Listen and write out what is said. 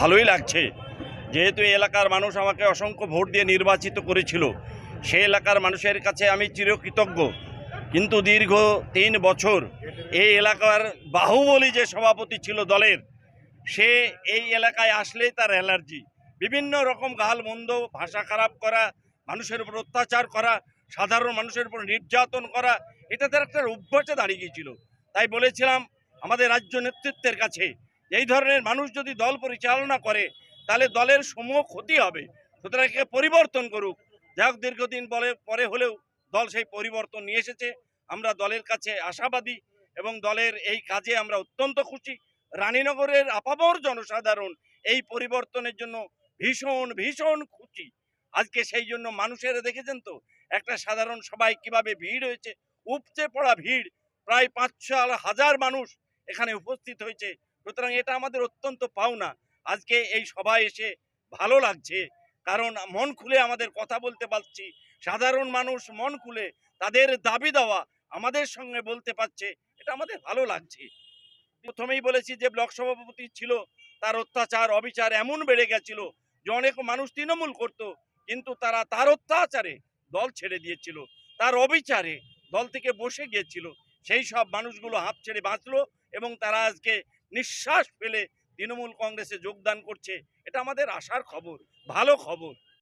ভালোই লাগছে। যেহেতু এলাকার মানুষ আমাকে অসংখ্য ভোট দিয়ে নির্বাচিত করেছিল, সেই এলাকার মানুষের কাছে আমি চিরকৃতজ্ঞ। কিন্তু দীর্ঘ তিন বছর এই এলাকার বাহুবলী যে সভাপতি ছিল দলের, সে এই এলাকায় আসলেই তার অ্যালার্জি। বিভিন্ন রকম গাল মন্দ, ভাষা খারাপ করা, মানুষের উপর অত্যাচার করা, সাধারণ মানুষের উপর নির্যাতন করা, এটা তার একটা অভ্যাসে দাঁড়িয়ে গিয়েছিল। তাই বলেছিলাম, আমাদের রাজ্য নেতৃত্বের কাছে এই ধরনের মানুষ যদি দল পরিচালনা করে, তাহলে দলের সমূহ ক্ষতি হবে। সুতরাং একে পরিবর্তন করুক। যাই হোক দীর্ঘদিন বলে, পরে হলেও দল সেই পরিবর্তন নিয়ে এসেছে। আমরা দলের কাছে আশাবাদী এবং দলের এই কাজে আমরা অত্যন্ত খুশি। রানীনগরের আপামর জনসাধারণ এই পরিবর্তনের জন্য ভীষণ ভীষণ খুশি। আজকে সেই জন্য মানুষের, দেখেছেন তো? একটা সাধারণ সবাই কীভাবে ভিড় হয়েছে, উপচে পড়া ভিড়। প্রায় পাঁচ ছ হাজার মানুষ এখানে উপস্থিত হয়েছে। সুতরাং এটা আমাদের অত্যন্ত পাওনা। আজকে এই সভায় এসে ভালো লাগছে, কারণ মন খুলে আমাদের কথা বলতে পারছি, সাধারণ মানুষ মন খুলে তাদের দাবি দেওয়া আমাদের সঙ্গে বলতে পারছে, এটা আমাদের ভালো লাগছে। প্রথমেই বলেছি যে ব্লক সভাপতি ছিল, তার অত্যাচার, অবিচার এমন বেড়ে গেছিল যে অনেক মানুষ তৃণমূল করত, কিন্তু তারা তার অত্যাচারে দল ছেড়ে দিয়েছিল, তার অবিচারে দল থেকে বসে গিয়েছিল। সেই সব মানুষগুলো হাঁপ ছেড়ে বাঁচলো এবং তারা আজকে নিঃশ্বাস ফেলে তৃণমূল কংগ্রেসে যোগদান করছে। এটা আমাদের আশার খবর ভালো খবর।